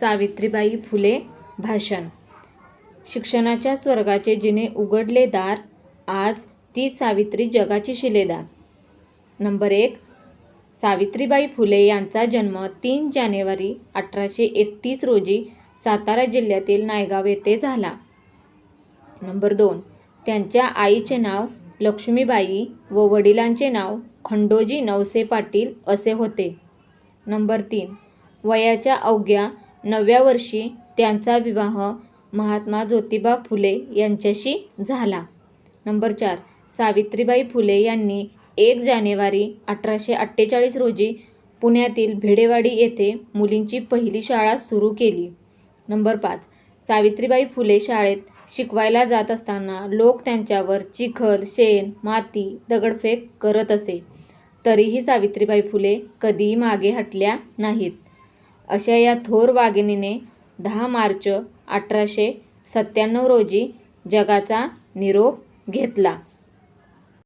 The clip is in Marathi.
सावित्रीबाई फुले भाषण. शिक्षणाच्या स्वर्गाचे जिने उघडले दार आज ती सावित्री जगाची शिलेदार. नंबर एक सावित्रीबाई फुले यांचा जन्म तीन जानेवारी अठराशे एकतीस रोजी सातारा जिल्ह्यातील नायगाव येथे झाला. नंबर दोन त्यांच्या आईचे नाव लक्ष्मीबाई व वडिलांचे नाव खंडोजी नवसे पाटील असे होते. नंबर तीन वयाच्या अवघ्या नवव्या वर्षी त्यांचा विवाह महात्मा ज्योतिबा फुले यांच्याशी झाला. नंबर चार सावित्रीबाई फुले यांनी एक जानेवारी अठराशे अठ्ठेचाळीस रोजी पुण्यातील भिडेवाडी येथे मुलींची पहिली शाळा सुरू केली. नंबर पाच सावित्रीबाई फुले शाळेत शिकवायला जात असताना लोक त्यांच्यावर चिखल शेण माती दगडफेक करत असे. तरीही सावित्रीबाई फुले कधीही मागे हटल्या नाहीत. अशा या थोर वाघिणीने दहा मार्च अठराशे सत्त्याण्णव रोजी जगाचा निरोप घेतला.